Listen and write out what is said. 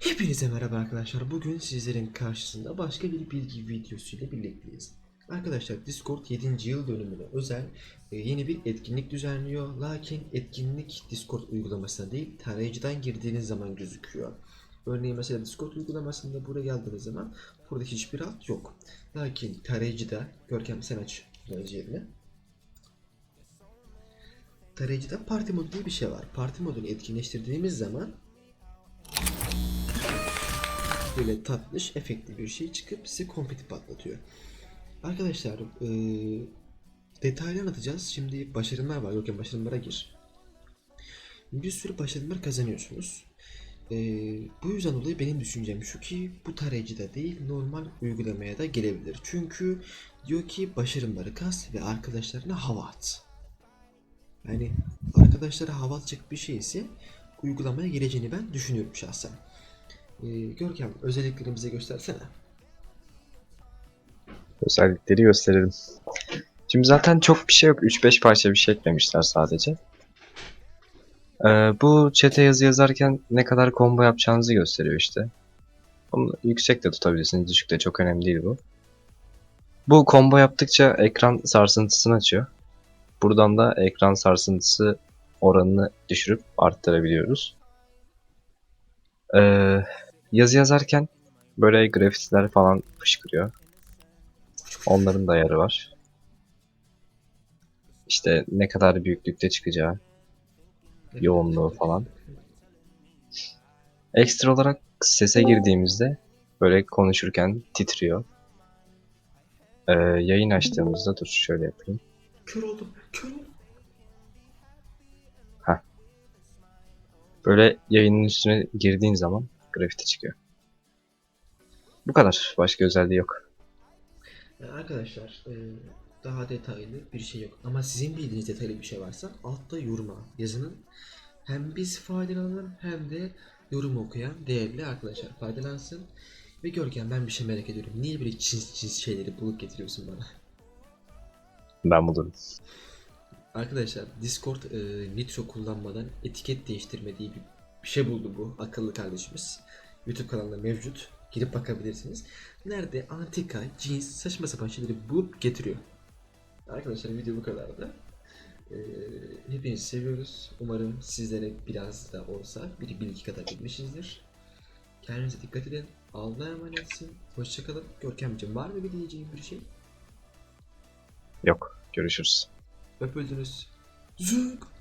Hepinize merhaba arkadaşlar. Bugün sizlerin karşısında başka bir bilgi videosuyla birlikteyiz. Arkadaşlar Discord 7. yıl dönümüne özel e, yeni bir etkinlik düzenliyor. Lakin etkinlik Discord uygulamasına değil tarayıcıdan girdiğiniz zaman gözüküyor. Örneğin mesela Discord uygulamasında buraya geldiğiniz zaman burada hiçbir alt yok. Lakin tarayıcıda Görkem sen aç tarayıcı yerini. Tarayıcıda parti modu diye bir şey var. Parti modunu etkinleştirdiğimiz zaman böyle tatlış, efektli bir şey çıkıp size konfeti patlatıyor. Arkadaşlar eee detaylı anlatacağız. Şimdi başarımlar var. Yok başarımlara gir. Bir sürü başarımlar kazanıyorsunuz. Eee, bu yüzden dolayı benim düşüncem şu ki bu tarayıcıda değil normal uygulamaya da gelebilir. Çünkü diyor ki başarımları kas ve arkadaşlarına hava at. Yani arkadaşlara hava atacak bir şey ise uygulamaya geleceğini ben düşünüyorum şahsen. Ee, Görkem özelliklerimizi göstersene. Özellikleri gösterelim. Şimdi zaten çok bir şey yok. 3-5 parça bir şey eklemişler sadece. Ee, bu chat'e yazı yazarken ne kadar combo yapacağınızı gösteriyor işte. Bunu yüksek de tutabilirsiniz. Düşük de çok önemli değil bu. Bu combo yaptıkça ekran sarsıntısını açıyor. Buradan da ekran sarsıntısı oranını düşürüp arttırabiliyoruz. Ee, yazı yazarken böyle grafitiler falan fışkırıyor. Onların da ayarı var. İşte ne kadar büyüklükte çıkacağı, yoğunluğu falan. Ekstra olarak sese girdiğimizde böyle konuşurken titriyor. Ee, yayın açtığımızda dur şöyle yapayım. Kör oldum, kör oldum. Böyle yayının üstüne girdiğin zaman grafiti çıkıyor. Bu kadar. Başka özelliği yok. Yani arkadaşlar e, daha detaylı bir şey yok. Ama sizin bildiğiniz detaylı bir şey varsa altta yoruma yazının. Hem biz faydalanalım hem de yorum okuyan değerli arkadaşlar faydalansın. Ve Görkem ben bir şey merak ediyorum. Niye böyle cins cins şeyleri bulup getiriyorsun bana? Ben bulurum. Arkadaşlar Discord e, Nitro kullanmadan etiket değiştirme diye bir, bir şey buldu bu akıllı kardeşimiz. YouTube kanalında mevcut. Girip bakabilirsiniz. Nerede antika, jeans, saçma sapan şeyleri bulup getiriyor. Arkadaşlar video bu kadardı. E, hepinizi seviyoruz. Umarım sizlere biraz da olsa bir bilgi katabilmişizdir. Kendinize dikkat edin. Allah'a emanetsin. Hoşçakalın. Görkemciğim var mı bir diyeceğim bir şey? Yok. Görüşürüz. Öpüldünüz. Zünk.